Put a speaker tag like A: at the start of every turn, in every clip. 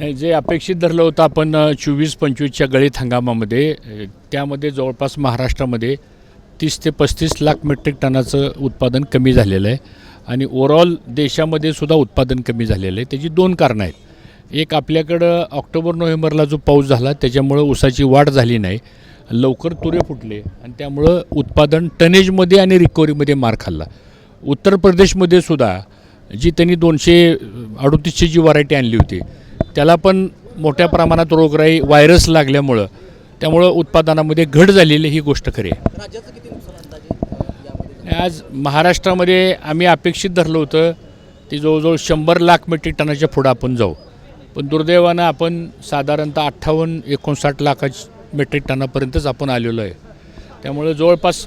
A: नाही जे अपेक्षित धरलं होतं आपण चोवीस पंचवीसच्या गळीत हंगामामध्ये त्यामध्ये जवळपास महाराष्ट्रामध्ये तीस ते पस्तीस लाख मेट्रिक टनाचं उत्पादन कमी झालेलं आहे. आणि ओव्हरऑल देशामध्ये सुद्धा उत्पादन कमी झालेलं आहे. त्याची दोन कारणं आहेत. एक आपल्याकडं ऑक्टोबर नोव्हेंबरला जो पाऊस झाला त्याच्यामुळं ऊसाची वाढ झाली नाही. लवकर तुरे फुटले आणि त्यामुळं उत्पादन टनेजमध्ये आणि रिकव्हरीमध्ये मार खाल्ला. उत्तर प्रदेशमध्ये सुद्धा जी त्यांनी दोनशे अडुतीसची जी व्हरायटी आणली होती त्याला पण मोठ्या प्रमाणात रोगराई व्हायरस लागल्यामुळं त्यामुळं उत्पादनामध्ये घट झालेली ही गोष्ट खरी आहे. आज महाराष्ट्रामध्ये आम्ही अपेक्षित धरलं होतं ते जवळजवळ शंभर लाख मेट्रिक टनाच्या पुढं आपण जाऊ. पण दुर्दैवानं आपण साधारणतः अठ्ठावन्न एकोणसाठ लाखाच मेट्रिक टनापर्यंतच आपण आलेलो आहे. त्यामुळे जवळपास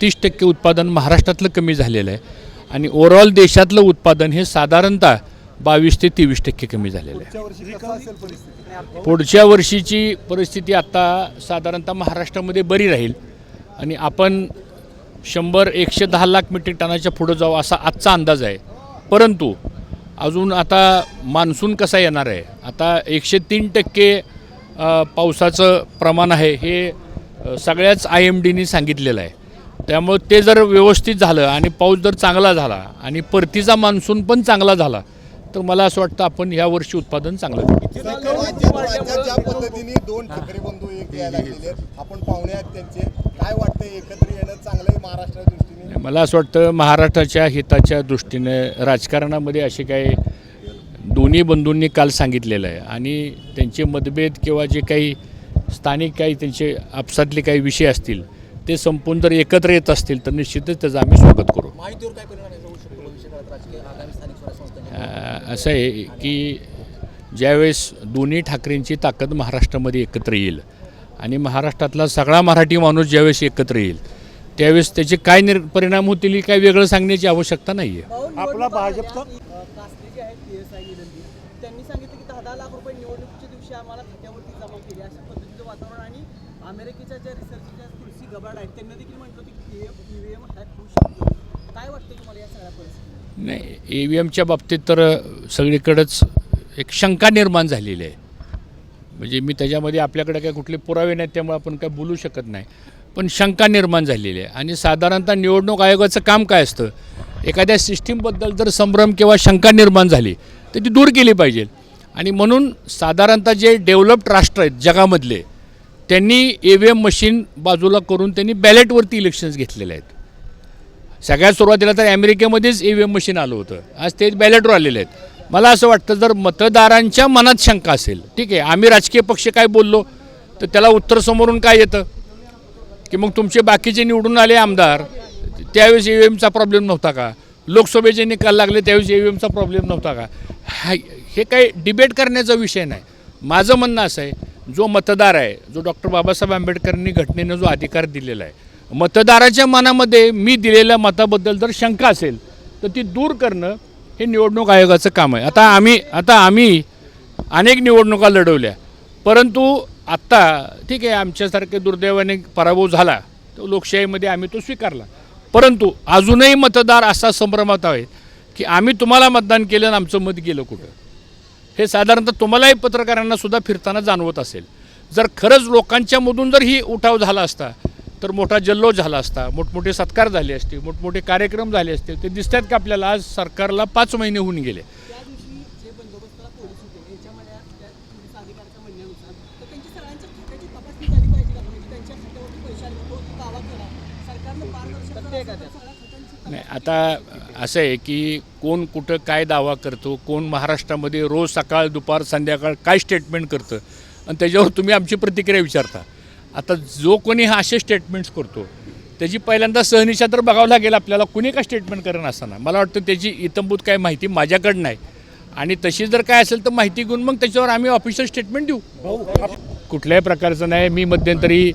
A: तीस टक्के उत्पादन महाराष्ट्रातलं कमी झालेलं आहे. आणि ओव्हरऑल देशातलं उत्पादन हे साधारणतः बावीस ते तेवीस टक्के कमी झालेलं आहे. पुढच्या वर्षीची परिस्थिती आता साधारणतः महाराष्ट्रामध्ये बरी राहील. आणि आपण शंभर एकशे दहा लाख मेट्रिक टनाच्या पुढं जाऊ असा आजचा अंदाज आहे. परंतु अजून आता मान्सून कसा येणार आहे? आता एकशे तीन टक्के पावसाचं प्रमाण आहे हे सगळ्याच आय एम डीनी सांगितलेलं आहे. त्यामुळं ते जर व्यवस्थित झालं आणि पाऊस जर चांगला झाला आणि परतीचा मान्सून पण चांगला झाला तर मला असं वाटतं आपण ह्या वर्षी उत्पादन चांगलं करू.
B: ज्या पद्धतीने दोन ठाकरे बंधू एक यायला आपण पाहुणे आहेत त्यांचे. काय वाटतं एकत्र येणं चांगलं आहे महाराष्ट्राच्या दृष्टीने?
A: मला असं वाटतं महाराष्ट्राच्या हिताच्या दृष्टीने राजकारणामध्ये असे काही दोन्ही बंधूंनी काल सांगितलेलं आहे. आणि त्यांचे मतभेद किंवा जे काही स्थानिक काही त्यांचे आपसातले काही विषय असतील ते संपून जर एकत्र येत असतील तर निश्चितच त्याचं आम्ही स्वागत करू
C: माहितीवर काय परिणाम होऊ शकतो भविष्य काळात राजकीय आगामी स्थानिक स्वराज्य संस्थांच्या
A: अ, असं आहे की ज्यावेळेस दोन्ही ठाकरेंची ताकद महाराष्ट्रामध्ये एकत्र येईल आणि महाराष्ट्रातला सगळा मराठी माणूस ज्यावेळेस एकत्र येईल त्यावेळेस त्याचे काय निर परिणाम होतील हे काय वेगळं सांगण्याची आवश्यकता नाही आहे
D: आपला भाजपचा?
E: कास्ते जे आहेत पी एस आय निलंबी त्यांनी सांगितलं की दहा दहा लाख रुपये निवडणुकीच्या दिवशी आम्हाला खात्यावरती जमा केले. अशा पद्धतीचं वातावरण आणि अमेरिकेच्या ज्या रिसर्चच्या तुलसी गबाड आहेत त्यांनी देखील म्हटलं होतं की ई व्ही एम हॅक होऊ शकतो. काय वाटतं तुम्हाला या सगळ्या परिस्थितीत?
A: नाही ई व्ही एमच्या बाबतीत तर सगळीकडंच एक शंका निर्माण झालेली आहे. म्हणजे मी त्याच्यामध्ये आपल्याकडे काय कुठले पुरावे नाहीत त्यामुळे आपण काय बोलू शकत नाही. पण शंका निर्माण झालेली आहे. आणि साधारणतः निवडणूक आयोगाचं काम काय असतं? एखाद्या सिस्टीमबद्दल जर संभ्रम किंवा शंका निर्माण झाली तर ती दूर केली पाहिजे. आणि म्हणून साधारणतः जे डेव्हलप्ड राष्ट्र आहेत जगामधले त्यांनी ई व्ही एम मशीन बाजूला करून त्यांनी बॅलेटवरती इलेक्शन्स घेतलेले आहेत. सगळ्यात सुरुवातीला तर अमेरिकेमध्येच ई व्ही एम मशीन आलं होतं. आज ते बॅलेटवर आलेले आहेत. मला असं वाटतं जर मतदारांच्या मनात शंका असेल ठीक आहे आम्ही राजकीय पक्ष काय बोललो तर त्याला उत्तर समोरून काय येतं? की मग तुमचे बाकीचे निवडून आले आमदार त्यावेळेस ई व्ही एमचा प्रॉब्लेम नव्हता का? लोकसभेचे निकाल लागले त्यावेळेस ई व्ही एमचा प्रॉब्लेम नव्हता का? हा हे काही डिबेट करण्याचा विषय नाही. माझं म्हणणं असं आहे जो मतदार आहे जो डॉक्टर बाबासाहेब आंबेडकरांनी घटनेनं जो अधिकार दिलेला आहे मतदाराच्या मनामध्ये मी दिलेल्या मताबद्दल जर शंका असेल तर ती दूर करणं हे निवडणूक आयोगाचं काम आहे. आता आम्ही आता आम्ही अनेक निवडणुका लढवल्या. परंतु आत्ता ठीक आहे आमच्यासारखे दुर्दैवाने पराभव झाला तो लोकशाहीमध्ये आम्ही तो स्वीकारला. परंतु अजूनही मतदार असा संभ्रमात आहे की आम्ही तुम्हाला मतदान केलं आणि आमचं मत गेलं कुठं? हे साधारणतः तुम्हालाही पत्रकारांना सुद्धा फिरताना जाणवत असेल. जर खरंच लोकांच्यामधून जर ही उठाव झाला असता तर मोठा जल्लोष झाला असता. मोठमोठे सत्कार झाले असते मोठमोठे कार्यक्रम झाले असते ते दिसतात का आपल्याला आज सरकारला पाच महिने होऊन गेले.
E: म्हणजे
A: नाही आता असं आहे की कोण कुठं काय दावा करतो कोण महाराष्ट्रामध्ये रोज सकाळ दुपार संध्याकाळ काय स्टेटमेंट करतं आणि त्याच्यावर तुम्ही आमची प्रतिक्रिया विचारता. आता जो कोणी हा असे स्टेटमेंट्स करतो त्याची पहिल्यांदा सहनिशा तर बघावं लागेल आपल्याला. कुणी का स्टेटमेंट करेन असताना मला वाटतं त्याची इतंभूत काय माहिती माझ्याकडं नाही. आणि तशी जर काय असेल तर माहिती घेऊन मग त्याच्यावर आम्ही ऑफिशियल स्टेटमेंट देऊ. कुठल्याही प्रकारचं नाही. मी मध्यंतरी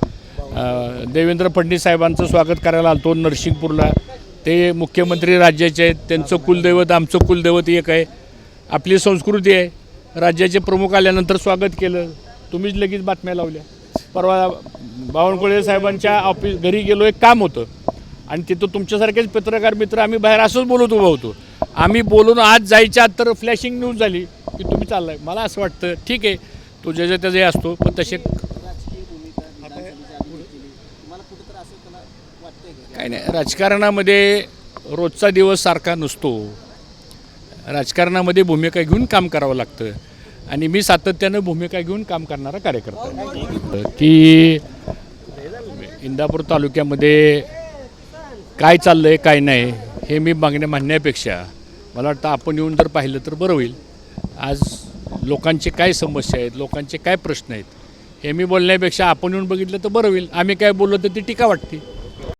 A: देवेंद्र फडणवीस साहेबांचं स्वागत करायला आलतो नरसिंगपूरला. ते मुख्यमंत्री राज्याचे आहेत. त्यांचं कुलदैवत आमचं कुलदैवत एक आहे. आपली संस्कृती आहे. राज्याचे प्रमुख आल्यानंतर स्वागत केलं. तुम्हीच लगेच बातम्या लावल्या. परवा बावनकुळे साहेबांच्या ऑफिस घरी गेलो एक काम होतं. आणि तिथं तुमच्यासारखेच पत्रकार मित्र आम्ही बाहेर असंच बोलत उभं होतो. आम्ही बोलून आज जायच्या आत तर फ्लॅशिंग न्यूज झाली की तुम्ही चाललं आहे मला असं वाटतं ठीक आहे तो ज्याच्या त्याचे असतो पण तसे काही नाही राजकारणामध्ये रोजचा दिवस सारखा नसतो. राजकारणामध्ये भूमिका घेऊन काम करावं लागतं. आणि मी सातत्यानं भूमिका घेऊन काम करणारा कार्यकर्ता आहे. की इंदापूर तालुक्यामध्ये काय चाललं आहे काय नाही हे मी मागण्या म्हणण्यापेक्षा मला वाटतं आपण येऊन जर पाहिलं तर बरं होईल. आज लोकांचे काय समस्या आहेत लोकांचे काय प्रश्न आहेत हे मी बोलण्यापेक्षा आपण येऊन बघितलं तर बरं होईल. आम्ही काय बोललो तर ती टीका वाटते.